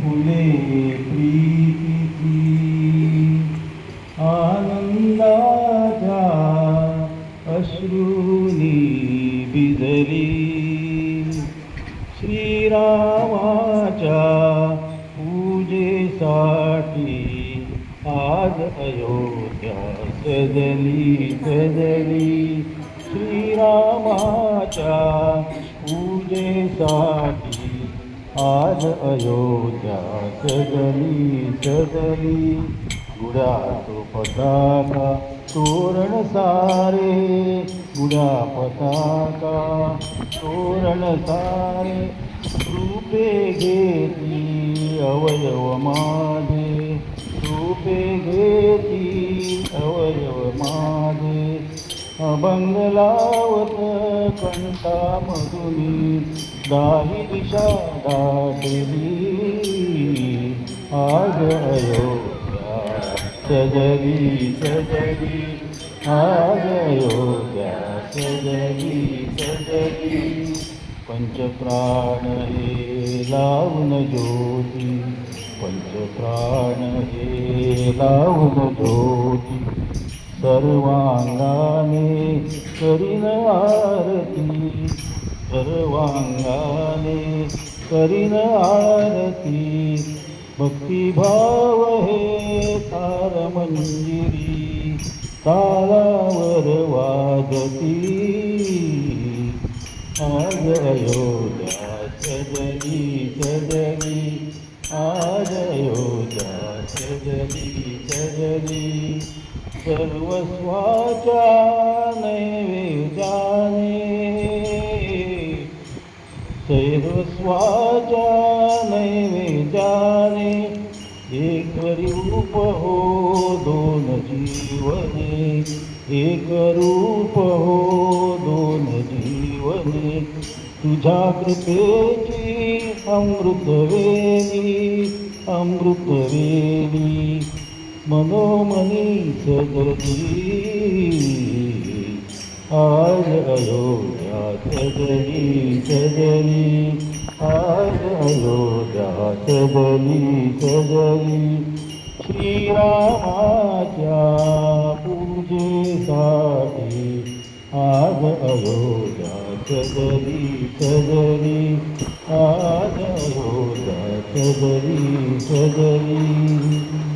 फुले प्रीतीची आनंदाच्या अश्रूनी भिजली श्रीरामाच्या पूजेसाठी आज अयोध्या सजली सजली श्रीरामाच्या पूजेसाठी आज अयोध्या सजली सजली गुडा तो पताका तोरण सारे गुडा पताका तोरण सारे रूपे घेती अवयव माझे. रूपे घेती अवयव माझे. अभंग लावत कंठा मधुनी दाही दिशा दाटली आज अयोध्या सजली सजली आज अयोध्या सजली सजली पंचप्राण हे लावून ज्योती पंचप्राण हे लावून ज्योती. सर्वांगाने करीन आरती सर्वांगाने करीन आरती भक्तिभाव हे तार मंजिरी तारावर वाजती. आज अयोध्या सजली सजली आज अयोध्या सजली सजली सर्वस्वाच्या नैवेद्याने सर्वस्वाच्या नैवेद्याने एक रूप हो दोन जीवने एक रूप हो दोन जीवने तुझ्या कृपेची अमृतवेली अमृतवेली मनोमनी सजली आज अयोध्या सजली सजली आज अयोध्या सजली सजली श्रीरामाच्या पूजेसाठी आज अयोध्या सजली सजली आज अयोध्या सजली सजली